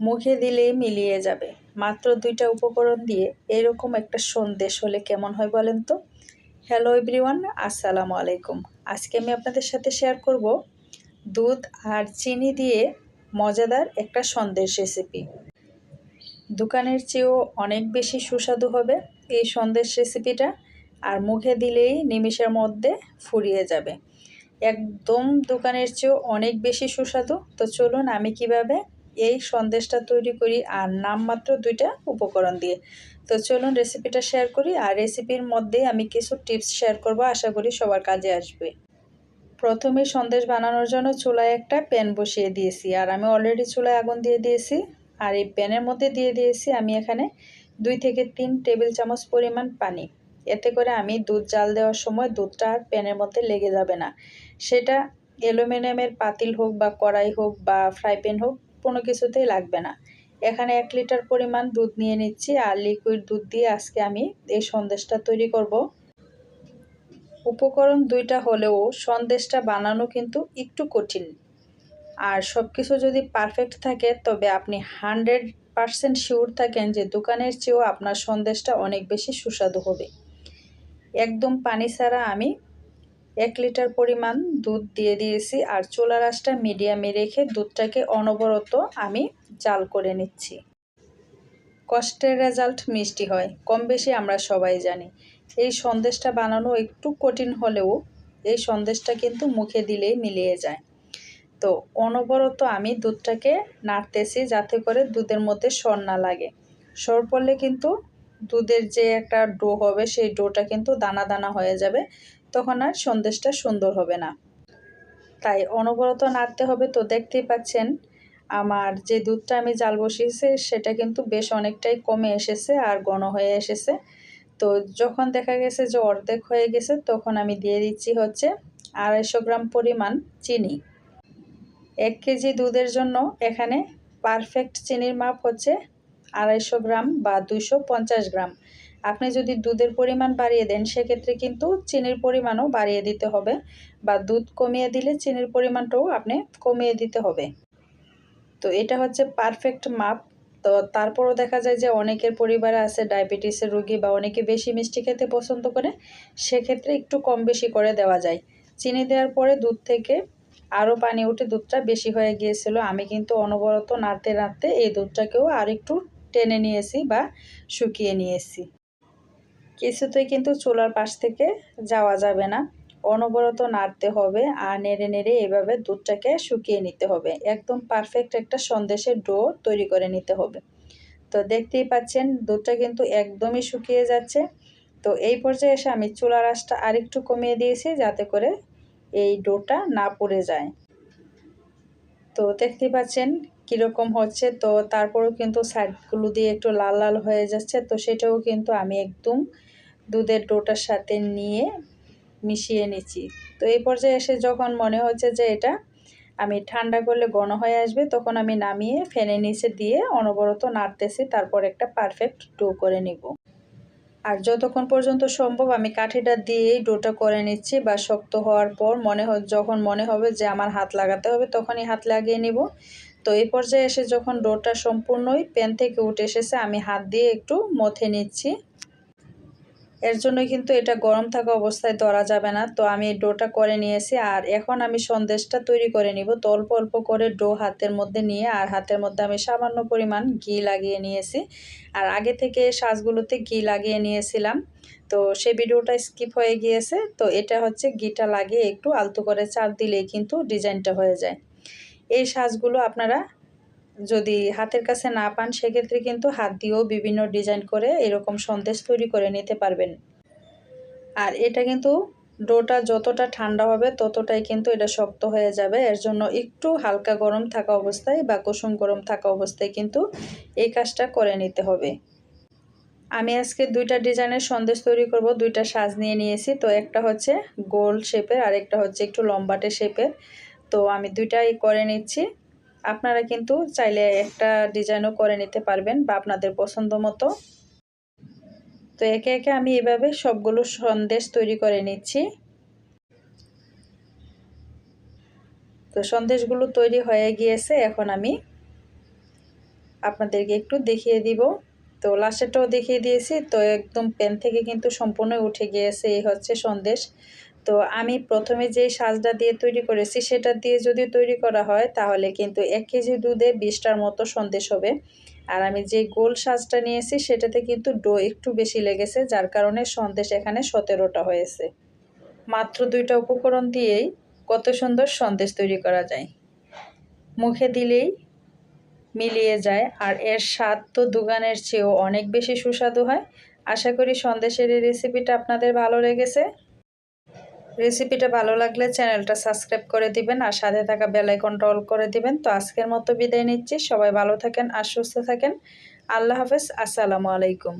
মুখে দিলেই মিলিয়ে যাবে। মাত্র দুইটা উপকরণ দিয়ে এরকম একটা সন্দেশ হলে কেমন হয় বলেন তো? হ্যালো এভরিওয়ান আসসালামু আলাইকুম। আজকে আমি আপনাদের সাথে শেয়ার করব দুধ আর চিনি দিয়ে মজাদার একটা সন্দেশ রেসিপি দোকানের চেয়েও অনেক বেশি সুস্বাদু হবে এই সন্দেশ রেসিপিটা আর মুখে দিলেই নিমিষের মধ্যে ফুরিয়ে যাবে। একদম দোকানের চেয়েও অনেক বেশি সুস্বাদু। তো চলুন আমি কীভাবে এই সন্দেশটা তৈরি করি আর নামমাত্র দুইটা উপকরণ দিয়ে। তো চলুন রেসিপিটা শেয়ার করি আর রেসিপির মধ্যে আমি কিছু টিপস শেয়ার করব, আশা করি সবার কাজে আসবে। প্রথমে সন্দেশ বানানোর জন্য চুলায় একটা প্যান বসিয়ে দিয়েছি আর আমি অলরেডি চুলায় আগুন দিয়ে দিয়েছি। আর এই প্যানের মধ্যে দিয়ে দিয়েছি আমি এখানে দুই থেকে তিন টেবিল চামচ পরিমাণ পানি। এতে করে আমি দুধ জাল দেওয়ার সময় দুধটা আর প্যানের মধ্যে লেগে যাবে না। সেটা অ্যালুমিনিয়ামের পাতিল হোক বা কড়াই হোক বা ফ্রাই প্যান হোক কোনো কিছুতেই লাগবে না। এখানে এক লিটার পরিমাণ দুধ নিয়ে নিচ্ছি আর লিকুইড দুধ দিয়ে আজকে আমি এই সন্দেশটা তৈরি করব। উপকরণ দুইটা হলেও সন্দেশটা বানানো কিন্তু একটু কঠিন। আর সব কিছু যদি পারফেক্ট থাকে, তবে আপনি হান্ড্রেড পারসেন্ট শিওর থাকেন যে দোকানের চেয়েও আপনার সন্দেশটা অনেক বেশি সুস্বাদু হবে। একদম পানি ছাড়া আমি এক লিটার পরিমাণ দুধ দিয়ে দিয়েছি আর চুলার আঁচটা মিডিয়ামে রেখে দুধটাকে অনবরত আমি জাল করে নিচ্ছি। কষ্টের রেজাল্ট মিষ্টি হয়, কম বেশি আমরা সবাই জানি। এই সন্দেশটা বানানো একটু কঠিন হলেও এই সন্দেশটা কিন্তু মুখে দিলেই মিলিয়ে যায়। তো অনবরত আমি দুধটাকে নাড়তেছি যাতে করে দুধের মধ্যে সর না লাগে। সর পড়লে কিন্তু দুধের যে একটা ডো হবে সেই ডোটা কিন্তু দানা দানা হয়ে যাবে। তখন আর সন্দেশটা সুন্দর হবে না। তাই অনবরত নাড়তে হবে তো দেখতেই পাচ্ছেন, আমার যে দুধটা আমি জাল বসিয়েছি সেটা কিন্তু বেশ অনেকটাই কমে এসেছে আর ঘন হয়ে এসেছে। তো যখন দেখা গেছে যে অর্ধেক হয়ে গেছে তখন আমি দিয়ে দিচ্ছি হচ্ছে আড়াইশো গ্রাম পরিমাণ চিনি। এক কেজি দুধের জন্য এখানে পারফেক্ট চিনির মাপ হচ্ছে আড়াইশো গ্রাম বা দুশো গ্রাম। আপনি যদি দুধের পরিমাণ বাড়িয়ে দেন, সেক্ষেত্রে কিন্তু চিনির পরিমাণও বাড়িয়ে দিতে হবে বা দুধ কমিয়ে দিলে চিনির পরিমাণটাও আপনি কমিয়ে দিতে হবে। তো এটা হচ্ছে পারফেক্ট মাপ। তো তারপরও দেখা যায় যে অনেকের পরিবারে আছে ডায়াবেটিসের রুগী বা অনেকে বেশি মিষ্টি খেতে পছন্দ করে, সেক্ষেত্রে একটু কম বেশি করে দেওয়া যায়। চিনি দেওয়ার পরে দুধ থেকে আরও পানি উঠে দুধটা বেশি হয়ে গিয়েছিল। আমি কিন্তু অনবরত নাড়তে নাড়তে এই দুধটাকেও আর একটু টেনে নিয়েছি বা শুকিয়ে নিয়েছি। কিছুতেই কিন্তু চুলার পাশ থেকে যাওয়া যাবে না। অনবরত নাড়তে হবে আর নেড়ে নেড়ে এভাবে দুধটাকে শুকিয়ে নিতে হবে। একদম পারফেক্ট একটা সন্দেশের ডো তৈরি করে নিতে হবে। তো দেখতেই পাচ্ছেন, দুধটা কিন্তু একদমই শুকিয়ে যাচ্ছে। তো এই পর্যায়ে এসে আমি চুলার আঁচটা আরেকটু কমিয়ে দিয়েছি যাতে করে এই ডোটা না পড়ে যায়। তো দেখতে পাচ্ছেন কীরকম হচ্ছে, তো তারপরেও কিন্তু সাইডগুলো দিয়ে একটু লাল লাল হয়ে যাচ্ছে, তো সেটাও কিন্তু আমি একদম দুধের ডোটার সাথে নিয়ে মিশিয়ে নিচ্ছি। তো এই পর্যায়ে এসে যখন মনে হচ্ছে যে এটা আমি ঠান্ডা করলে ঘন হয়ে আসবে, তখন আমি নামিয়ে ফেনে নিচে দিয়ে অনবরত নাড়তেছি, তারপর একটা পারফেক্ট ডো করে নিব। আর যতক্ষণ পর্যন্ত সম্ভব আমি কাঠিটা দিয়েই ডোটা করে নিচ্ছি, বা শক্ত হওয়ার পর মনে যখন মনে হবে যে আমার হাত লাগাতে হবে, তখনই হাত লাগিয়ে নিব। তো এই পর্যায়ে এসে যখন ডোটা সম্পূর্ণই প্যান থেকে উঠে এসেছে, আমি হাত দিয়ে একটু মথে নিচ্ছি। এর জন্য কিন্তু এটা গরম থাকা অবস্থায় ধরা যাবে না। তো আমি ডোটা করে নিয়েছি আর এখন আমি সন্দেশটা তৈরি করে নিব। তো অল্প অল্প করে ডো হাতের মধ্যে নিয়ে আর হাতের মধ্যে আমি সামান্য পরিমাণ ঘি লাগিয়ে নিয়েছি। আর আগে থেকে সাজগুলোতে ঘি লাগিয়ে নিয়েছিলাম। তো সেই ভিডিওটা স্কিপ হয়ে গিয়েছে। তো এটা হচ্ছে ঘিটা লাগিয়ে একটু আলতো করে চাপ দিলেই কিন্তু ডিজাইনটা হয়ে যায়। এই সাজগুলো আপনারা যদি হাতের কাছে না পান, সেক্ষেত্রে কিন্তু হাত দিয়েও বিভিন্ন ডিজাইন করে এরকম সন্দেশ তৈরি করে নিতে পারবেন। আর এটা কিন্তু ডোটা যতটা ঠান্ডা হবে, ততটাই কিন্তু এটা শক্ত হয়ে যাবে। এর জন্য একটু হালকা গরম থাকা অবস্থায় বা কুসুম গরম থাকা অবস্থায় কিন্তু এই কাজটা করে নিতে হবে। আমি আজকে দুইটা ডিজাইনের সন্দেশ তৈরি করব, দুইটা সাজ নিয়ে নিয়েছি। তো একটা হচ্ছে গোল শেপের আর একটা হচ্ছে একটু লম্বাটে শেপের। তো আমি দুইটাই করে নিচ্ছি। আপনারা কিন্তু চাইলে একটা ডিজাইনও করে নিতে পারবেন বা আপনাদের পছন্দ মতো। তো একে একে আমি এভাবে সবগুলো সন্দেশ তৈরি করে নিচ্ছি। তো সন্দেশগুলো তৈরি হয়ে গিয়েছে, এখন আমি আপনাদেরকে একটু দেখিয়ে দিব। তো লাস্টেরটাও দেখিয়ে দিয়েছি, তো একদম প্যান থেকে কিন্তু সম্পূর্ণ উঠে গিয়েছে, এই হচ্ছে সন্দেশ। তো আমি প্রথমে যে সাজটা দিয়ে তৈরি করেছি, সেটা দিয়ে যদি তৈরি করা হয়, তাহলে কিন্তু এক কেজি দুধে বিশটার মতো সন্দেশ হবে। আর আমি যে গোল সাজটা নিয়েছি, সেটাতে কিন্তু ডো একটু বেশি লেগেছে, যার কারণে সন্দেশ এখানে সতেরোটা হয়েছে। মাত্র দুইটা উপকরণ দিয়েই কত সুন্দর সন্দেশ তৈরি করা যায়। মুখে দিলেই মিলিয়ে যায়, আর এর স্বাদ তো দোকানের চেয়েও অনেক বেশি সুস্বাদু হয়। আশা করি সন্দেশের এই রেসিপিটা আপনাদের ভালো লেগেছে। রেসিপিটা ভালো লাগলে চ্যানেলটা সাবস্ক্রাইব করে দিবেন আর সাথে থাকা বেলাইকনটা অল করে দিবেন। তো আজকের মতো বিদায় নিচ্ছি। সবাই ভালো থাকেন আর সুস্থ থাকেন। আল্লাহ হাফেজ। আসসালামু আলাইকুম।